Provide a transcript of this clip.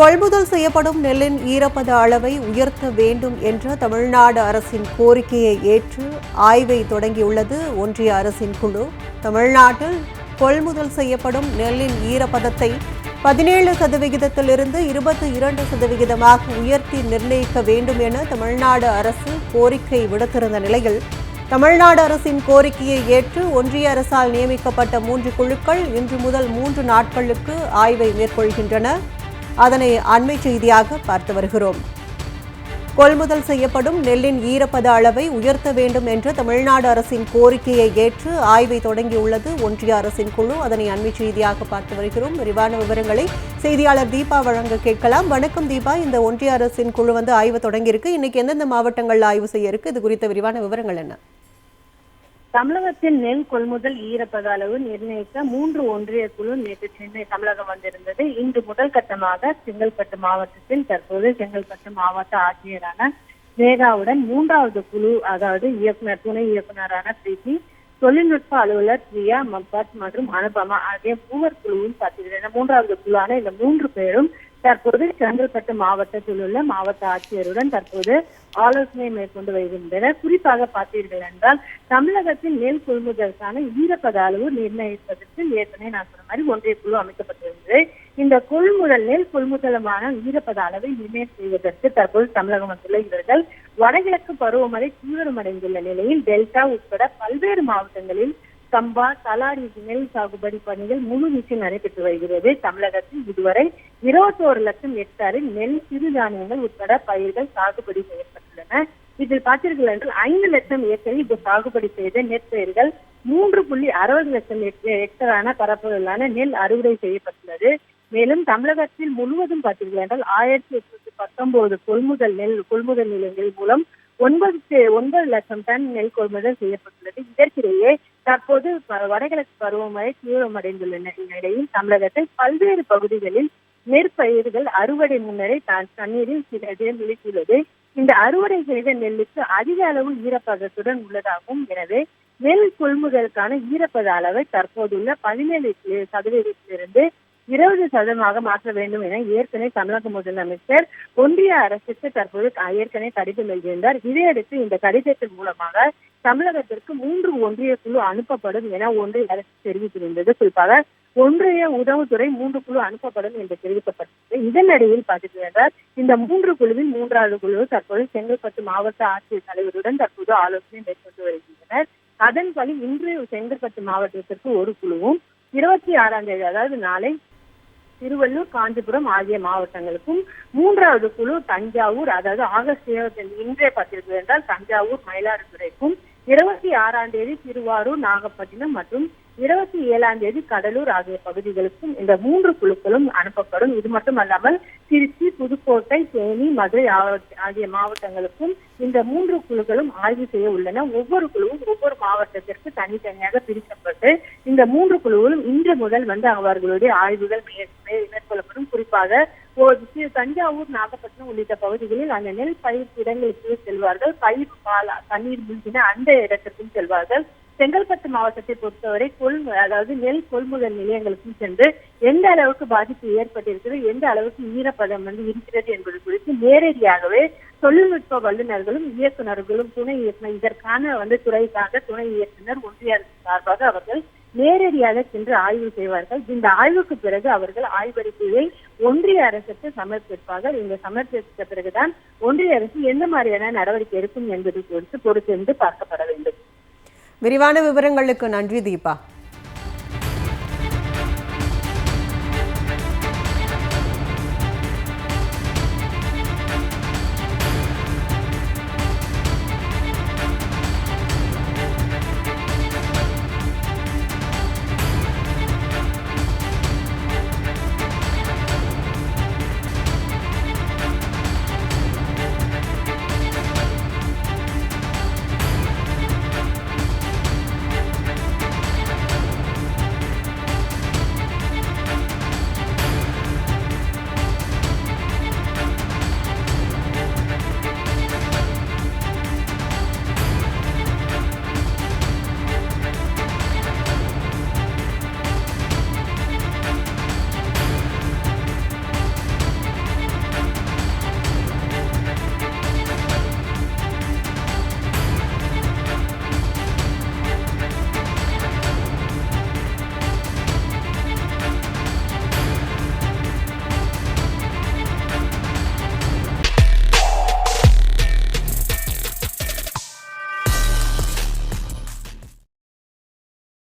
கொள்முதல் செய்யப்படும் நெல்லின் ஈரப்பத அளவை உயர்த்த வேண்டும் என்ற தமிழ்நாடு அரசின் கோரிக்கையை ஏற்று ஆய்வை தொடங்கியுள்ளது ஒன்றிய அரசின் குழு. தமிழ்நாட்டில் கொள்முதல் செய்யப்படும் நெல்லின் ஈரப்பதத்தை பதினேழு சதவிகிதத்திலிருந்து இருபத்தி இரண்டு சதவிகிதமாக உயர்த்தி நிர்ணயிக்க வேண்டும் என தமிழ்நாடு அரசு கோரிக்கை விடுத்திருந்த நிலையில் தமிழ்நாடு அரசின் கோரிக்கையை ஏற்று ஒன்றிய அரசால் நியமிக்கப்பட்ட மூன்று குழுக்கள் இன்று முதல் மூன்று நாட்களுக்கு ஆய்வை மேற்கொள்கின்றன. அதனை அண்மை செய்தியாக பார்த்து வருகிறோம். கொள்முதல் செய்யப்படும் நெல்லின் ஈரப்பத அளவை உயர்த்த வேண்டும் என்ற தமிழ்நாடு அரசின் கோரிக்கையை ஏற்று ஆய்வை தொடங்கியுள்ளது ஒன்றிய அரசின் குழு. அதனை அண்மை செய்தியாக பார்த்து வருகிறோம். விரிவான விவரங்களை செய்தியாளர் தீபா வழங்க கேட்கலாம். வணக்கம் தீபா. இந்த ஒன்றிய அரசின் குழு வந்து ஆய்வு தொடங்கியிருக்கு. இன்னைக்கு எந்தெந்த மாவட்டங்களில் ஆய்வு செய்ய இருக்கு? இது குறித்த விரிவான விவரங்கள் என்ன? தமிழகத்தில் நெல் கொள்முதல் ஈரப்பத அளவு நிர்ணயிக்க மூன்று ஒன்றிய குழு நேற்று சென்னை தமிழகம் வந்திருந்தது. இன்று முதல் கட்டமாக செங்கல்பட்டு மாவட்டத்தில் தற்போது செங்கல்பட்டு மாவட்ட ஆட்சியரான வேகாவுடன் மூன்றாவது குழு அதாவது இயக்குனர் துணை இயக்குனரான பிரீத்தி தொழில்நுட்ப அலுவலர் பிரியா மப்பத் மற்றும் அனுபமா ஆகிய மூவர் குழுவும் பார்த்திருக்கிறது மூன்றாவது குழுவான இந்த மூன்று பேரும் தற்போது செங்கல்பட்டு மாவட்டத்தில் உள்ள மாவட்ட ஆட்சியருடன் தற்போது ஆலோசனை மேற்கொண்டு வருகின்றனர். குறிப்பாக பார்த்தீர்கள் என்றால் தமிழகத்தில் நெல் கொள்முதலுக்கான ஈரப்பத அளவு நிர்ணயிப்பதற்கு ஏற்கனவே நான் சொன்ன மாதிரி ஒன்றிய குழு அமைக்கப்பட்டிருந்தது. இந்த கொள்முதல் நெல் கொள்முதலுமான ஈரப்பத அளவை நிர்ணயம் செய்வதற்கு தற்போது தமிழகம் வந்துள்ள இவர்கள் வடகிழக்கு பருவமழை தீவிரமடைந்துள்ள நிலையில் டெல்டா உட்பட பல்வேறு மாவட்டங்களில் சம்பா தலாரி நெல் சாகுபடி பணிகள் முழுவீச்சு நடைபெற்று வருகிறது. தமிழகத்தில் இதுவரை இருபத்தோரு லட்சம் ஹெக்டாரில் நெல் சிறுதானியங்கள் உட்பட பயிர்கள் சாகுபடி செய்யப்பட்டுள்ளன. இதில் பார்த்தீர்கள் என்றால் ஐந்து லட்சம் ஏக்கரில் இது சாகுபடி செய்த நெற்பயிர்கள் மூன்று புள்ளி அறுபது லட்சம் ஹெக்டரான பரப்பளவிலான நெல் அறுவடை செய்யப்பட்டுள்ளது. மேலும் தமிழகத்தில் முழுவதும் பார்த்தீர்கள் என்றால் ஆயிரத்தி எட்நூத்தி பத்தொன்பது கொள்முதல் நெல் கொள்முதல் நிலையங்கள் மூலம் ஒன்பது ஒன்பது லட்சம் டன் நெல் கொள்முதல் செய்யப்பட்டுள்ளது. இதற்கிடையே தற்போது வடகிழக்கு பருவமழை தீவிரமடைந்துள்ள நிலையில் தமிழகத்தில் பல்வேறு பகுதிகளில் நெற்பயிர்கள் அறுவடை முன்னரே தண்ணீரில் சிறிது நிலைத்துள்ளது இந்த அறுவடை செய்த நெல்லுக்கு அதிக அளவு ஈரப்பதத்துடன் உள்ளதாகவும் எனவே நெல் கொள்முதலுக்கான ஈரப்பத அளவை தற்போதுள்ள பதினேழு சதவீதத்திலிருந்து இருபது சதவீதமாக மாற்ற வேண்டும் என ஏற்கனவே தமிழக முதலமைச்சர் ஒன்றிய அரசுக்கு தற்போது ஏற்கனவே கடிதம் எழுதியிருந்தார். இதையடுத்து இந்த கடிதத்தின் மூலமாக தமிழகத்திற்கு மூன்று ஒன்றிய குழு அனுப்பப்படும் என ஒன்றிய அரசு தெரிவித்திருந்தது. குறிப்பாக ஒன்றிய உதவுத்துறை மூன்று குழு அனுப்பப்படும் என்று தெரிவிக்கப்பட்டது இதனிடையில் பார்த்தீர்கள் இந்த மூன்று குழுவின் மூன்றாவது குழு தற்போது செங்கல்பட்டு மாவட்ட ஆட்சியர் தலைவருடன் தற்போது ஆலோசனை மேற்கொண்டு வருகின்றனர். அதன்படி இன்று செங்கல்பட்டு மாவட்டத்திற்கு ஒரு குழுவும் இருபத்தி ஆறாம் தேதி அதாவது நாளை திருவள்ளூர் காஞ்சிபுரம் ஆகிய மாவட்டங்களுக்கும் மூன்றாவது குழு தஞ்சாவூர் அதாவது ஆகஸ்ட் இருபத்தி இன்றைய பத்திரிகை என்றால் தஞ்சாவூர் மயிலாடுதுறைக்கும் இருபத்தி ஆறாம் தேதி திருவாரூர் நாகப்பட்டினம் மற்றும் இருபத்தி ஏழாம் தேதி கடலூர் ஆகிய பகுதிகளுக்கும் இந்த மூன்று குழுக்களும் அனுப்பப்படும். இது மட்டுமல்லாமல் திருச்சி புதுக்கோட்டை தேனி மதுரை ஆகிய மாவட்டங்களுக்கும் இந்த மூன்று குழுக்களும் ஆய்வு செய்ய உள்ளன. ஒவ்வொரு குழுவும் ஒவ்வொரு மாவட்டத்திற்கு தனித்தனியாக பிரிக்கப்பட்டு இந்த மூன்று குழுவும் இன்று முதல் வந்து அவர்களுடைய ஆய்வுகள் மேற்கொள்ளப்படும். குறிப்பாக தஞ்சாவூர் நாகப்பட்டினம் உள்ளிட்ட பகுதிகளில் அந்த நெல் பயிர் இடங்களுக்கு செல்வார்கள். பயிர் பால் தண்ணீர் மூழ்கின அந்த இடத்திற்கும் செல்வார்கள். செங்கல்பட்டு மாவட்டத்தை பொறுத்தவரை கொள் அதாவது நெல் கொள்முதல் நிலையங்களுக்கும் சென்று எந்த அளவுக்கு பாதிப்பு ஏற்பட்டிருக்கிறது எந்த அளவுக்கு ஈரப்பதம் வந்து இருக்கிறது என்பது குறித்து நேரடியாகவே தொழில்நுட்ப வல்லுநர்களும் இயக்குநர்களும் துணை இயக்குனர் இதற்கான வந்து துறை சார்ந்த துணை இயக்குனர் ஒன்றிய அரசு சார்பாக அவர்கள் நேரடியாக சென்று ஆய்வு செய்வார்கள். இந்த ஆய்வுக்கு பிறகு அவர்கள் ஆய்வறிக்கையை ஒன்றிய அரசுக்கு சமர்ப்பிப்பார்கள் இந்த சமர்ப்பித்த பிறகுதான் ஒன்றிய அரசு எந்த மாதிரியான நடவடிக்கை எடுக்கும் என்பது குறித்து பொறுத்திருந்து பார்க்கப்பட வேண்டும். விரிவான விவரங்களுக்கு நன்றி தீபா.